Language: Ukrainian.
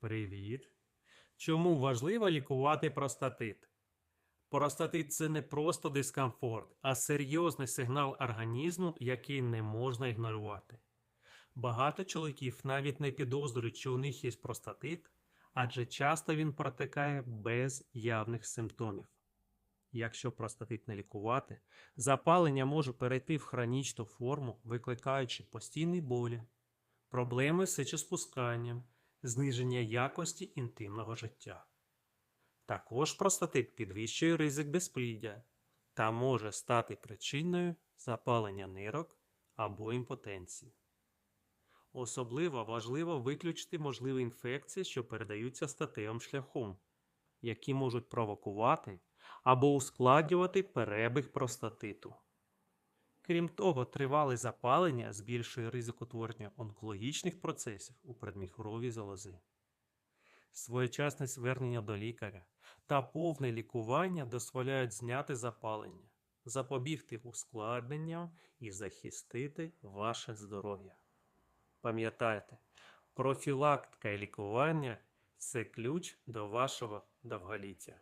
Привіт. Чому важливо лікувати простатит? Простатит це не просто дискомфорт, а серйозний сигнал організму, який не можна ігнорувати. Багато чоловіків навіть не підозрюють, що у них є простатит, адже часто він протикає без явних симптомів. Якщо простатит не лікувати, запалення може перейти в хронічну форму, викликаючи постійні болі, проблеми з сечоспусканням, зниження якості інтимного життя. Також простатит підвищує ризик безпліддя та може стати причиною запалення нирок або імпотенції. Особливо важливо виключити можливі інфекції, що передаються статевим шляхом, які можуть провокувати або ускладнювати перебіг простатиту. Крім того, тривале запалення збільшує ризик утворення онкологічних процесів у предміхоровій залози. Своєчасне звернення до лікаря та повне лікування дозволяють зняти запалення, запобігти ускладненням і захистити ваше здоров'я. Пам'ятайте, профілактика і лікування це ключ до вашого довголіття.